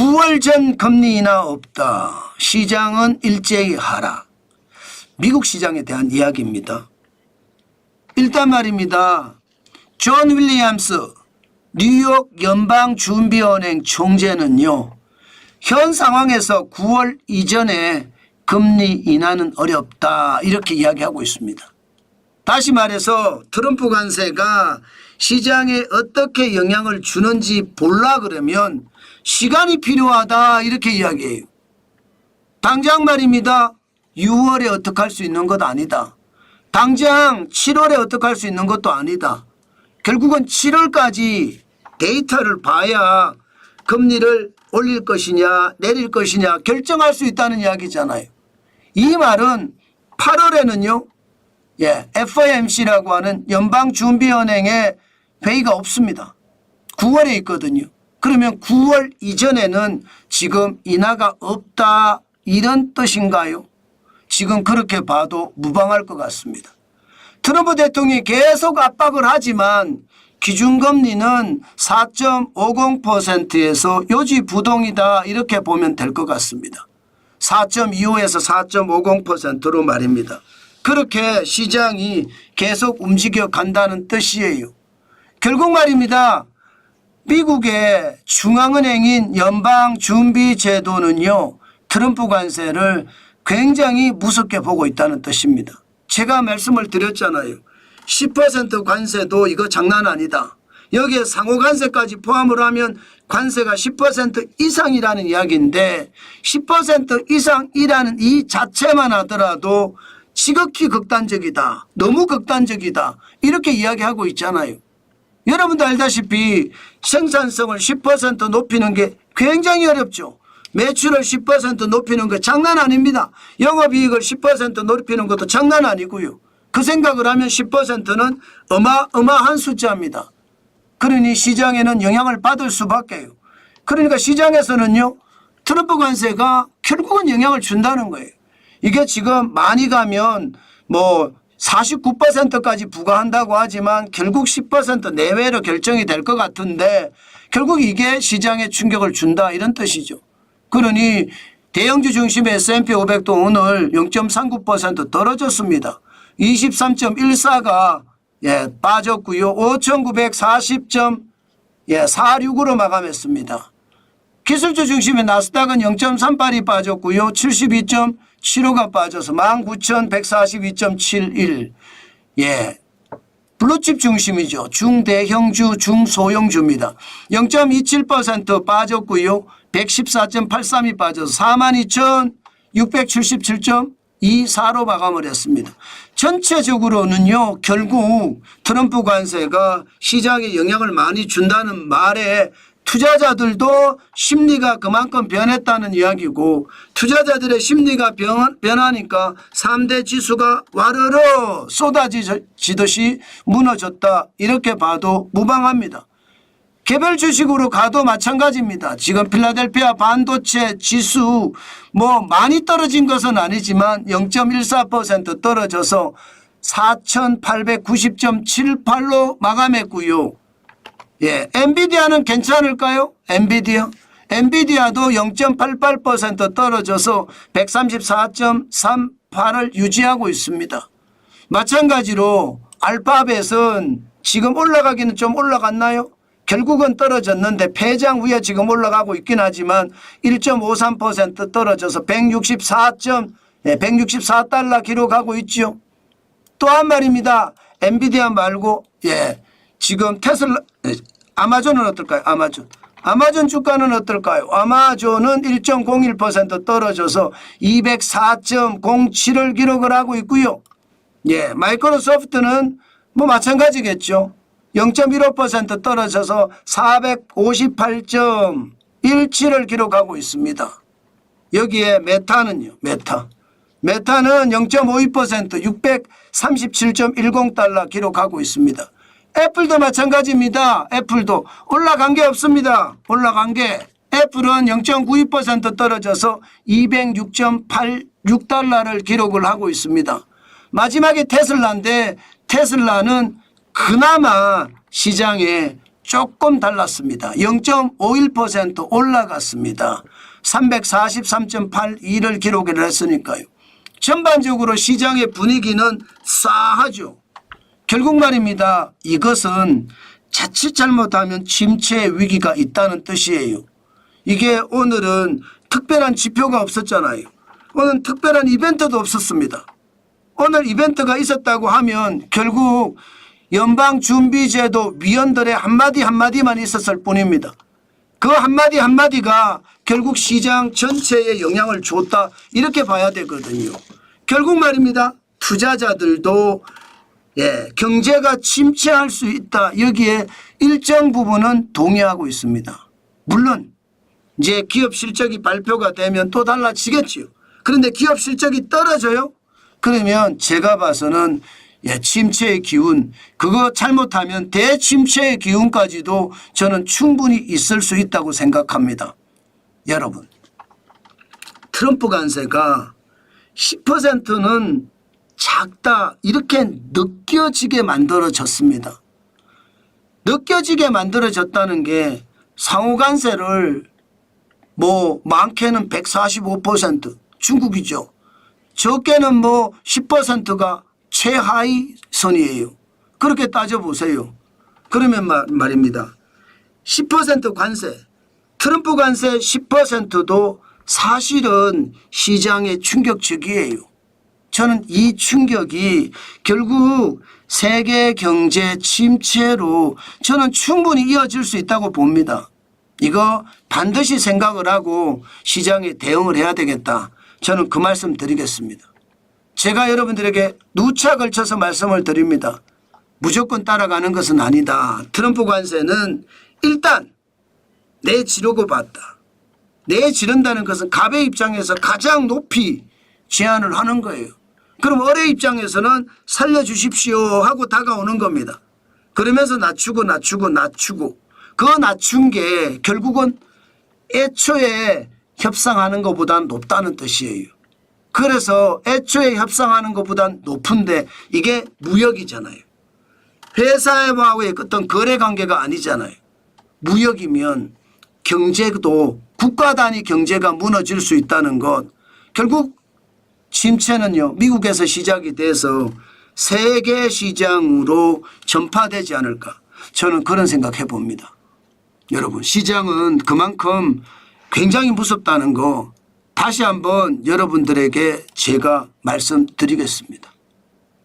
9월 전 금리 인하 없다. 시장은 일제히 하라. 미국 시장에 대한 이야기입니다. 일단 말입니다. 존 윌리엄스 뉴욕 연방준비은행 총재는요. 현 상황에서 9월 이전에 금리 인하는 어렵다 이렇게 이야기하고 있습니다. 다시 말해서 트럼프 관세가 시장에 어떻게 영향을 주는지 볼라 그러면 시간이 필요하다 이렇게 이야기해요. 당장 말입니다. 6월에 어떻게 할 수 있는 것 아니다. 당장 7월에 어떻게 할 수 있는 것도 아니다. 결국은 7월까지 데이터를 봐야 금리를 올릴 것이냐 내릴 것이냐 결정할 수 있다는 이야기잖아요. 이 말은 8월에는요. 예, FOMC라고 하는 연방준비은행의 회의가 없습니다. 9월에 있거든요. 그러면 9월 이전에는 지금 인하가 없다 이런 뜻인가요? 지금 그렇게 봐도 무방할 것 같습니다. 트럼프 대통령이 계속 압박을 하지만 기준금리는 4.50%에서 요지 부동이다 이렇게 보면 될 것 같습니다. 4.25에서 4.50%로 말입니다. 그렇게 시장이 계속 움직여 간다는 뜻이에요. 결국 말입니다. 미국의 중앙은행인 연방준비제도는요. 트럼프 관세를 굉장히 무섭게 보고 있다는 뜻입니다. 제가 말씀을 드렸잖아요. 10% 관세도 이거 장난 아니다. 여기에 상호 관세까지 포함을 하면 관세가 10% 이상이라는 이야기인데 10% 이상이라는 이 자체만 하더라도 지극히 극단적이다. 너무 극단적이다. 이렇게 이야기하고 있잖아요. 여러분도 알다시피 생산성을 10% 높이는 게 굉장히 어렵죠. 매출을 10% 높이는 거 장난 아닙니다. 영업이익을 10% 높이는 것도 장난 아니고요. 그 생각을 하면 10%는 어마어마한 숫자입니다. 그러니 시장에는 영향을 받을 수밖에요. 그러니까 시장에서는요. 트럼프 관세가 결국은 영향을 준다는 거예요. 이게 지금 많이 가면 뭐 49%까지 부과한다고 하지만 결국 10% 내외로 결정이 될 것 같은데 결국 이게 시장에 충격을 준다 이런 뜻이죠. 그러니 대형주 중심의 S&P 500도 오늘 0.39% 떨어졌습니다. 23.14가 예, 빠졌고요. 5,940점 예, 46으로 마감했습니다. 기술주 중심의 나스닥은 0.38이 빠졌고요. 72.75가 빠져서 19,142.71. 예. 블루칩 중심이죠. 중대형주, 중소형주입니다. 0.27% 빠졌고요. 114.83이 빠져서 42,677.24로 마감을 했습니다. 전체적으로는요. 결국 트럼프 관세가 시장에 영향을 많이 준다는 말에 투자자들도 심리가 그만큼 변했다는 이야기고 투자자들의 심리가 변, 변하니까 3대 지수가 와르르 쏟아지듯이 무너졌다 이렇게 봐도 무방합니다. 개별 주식으로 가도 마찬가지입니다. 지금 필라델피아 반도체 지수 뭐 많이 떨어진 것은 아니지만 0.14% 떨어져서 4,890.78로 마감했고요. 예, 엔비디아는 괜찮을까요? 엔비디아? 엔비디아도 0.88% 떨어져서 134.38을 유지하고 있습니다. 마찬가지로 알파벳은 지금 올라가기는 좀 올라갔나요? 결국은 떨어졌는데 폐장 위에 지금 올라가고 있긴 하지만 1.53% 떨어져서 164. 예, 164달러 기록하고 있죠. 또 한 말입니다. 엔비디아 말고 예. 지금 테슬라 예, 아마존은 어떨까요? 아마존. 아마존 주가는 어떨까요? 아마존은 1.01% 떨어져서 204.07을 기록을 하고 있고요. 예, 마이크로소프트는 뭐 마찬가지겠죠. 0.15% 떨어져서 458.17을 기록하고 있습니다. 여기에 메타는요. 메타. 메타는 0.52% 637.10달러 기록하고 있습니다. 애플도 마찬가지입니다. 애플도 올라간 게 없습니다. 올라간 게 애플은 0.92% 떨어져서 206.86달러를 기록을 하고 있습니다. 마지막에 테슬라인데 테슬라는 그나마 시장에 조금 달랐습니다. 0.51% 올라갔습니다. 343.82를 기록을 했으니까요. 전반적으로 시장의 분위기는 싸하죠. 결국 말입니다. 이것은 자칫 잘못하면 침체 위기가 있다는 뜻이에요. 이게 오늘은 특별한 지표가 없었잖아요. 오늘 특별한 이벤트도 없었습니다. 오늘 이벤트가 있었다고 하면 결국 연방준비제도 위원들의 한마디 한마디만 있었을 뿐입니다. 그 한마디 한마디가 결국 시장 전체에 영향을 줬다 이렇게 봐야 되거든요. 결국 말입니다. 투자자들도 예, 경제가 침체할 수 있다. 여기에 일정 부분은 동의하고 있습니다. 물론 이제 기업 실적이 발표가 되면 또 달라지겠지요. 그런데 기업 실적이 떨어져요? 그러면 제가 봐서는 예, 침체의 기운, 그거 잘못하면 대침체의 기운까지도 저는 충분히 있을 수 있다고 생각합니다. 여러분, 트럼프 관세가 10%는 작다 이렇게 느껴지게 만들어졌습니다. 느껴지게 만들어졌다는 게 상호관세를 뭐 많게는 145% 중국이죠. 적게는 뭐 10%가 최하위 선이에요. 그렇게 따져보세요. 그러면 말, 말입니다. 10% 관세, 트럼프 관세 10%도 사실은 시장의 충격적이에요. 저는 이 충격이 결국 세계 경제 침체로 저는 충분히 이어질 수 있다고 봅니다. 이거 반드시 생각을 하고 시장에 대응을 해야 되겠다. 저는 그 말씀 드리겠습니다. 제가 여러분들에게 누차 걸쳐서 말씀을 드립니다. 무조건 따라가는 것은 아니다. 트럼프 관세는 일단 내지르고 봤다. 내지른다는 것은 갑의 입장에서 가장 높이 제한을 하는 거예요. 그럼 어의 입장에서는 살려주십시오 하고 다가오는 겁니다. 그러면서 낮추고 낮추고 낮추고 그 낮춘 게 결국은 애초에 협상하는 것보다 높다는 뜻이에요. 그래서 애초에 협상하는 것보다 높은데 이게 무역이잖아요. 회사와의 어떤 거래 관계가 아니잖아요. 무역이면 경제도 국가 단위 경제가 무너질 수 있다는 것. 결국 침체는요 미국에서 시작이 돼서 세계 시장으로 전파되지 않을까 저는 그런 생각해 봅니다. 여러분 시장은 그만큼 굉장히 무섭다는 거 다시 한번 여러분들에게 제가 말씀드리겠습니다.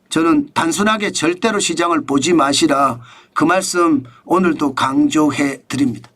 저는 단순하게 절대로 시장을 보지 마시라 그 말씀 오늘도 강조해 드립니다.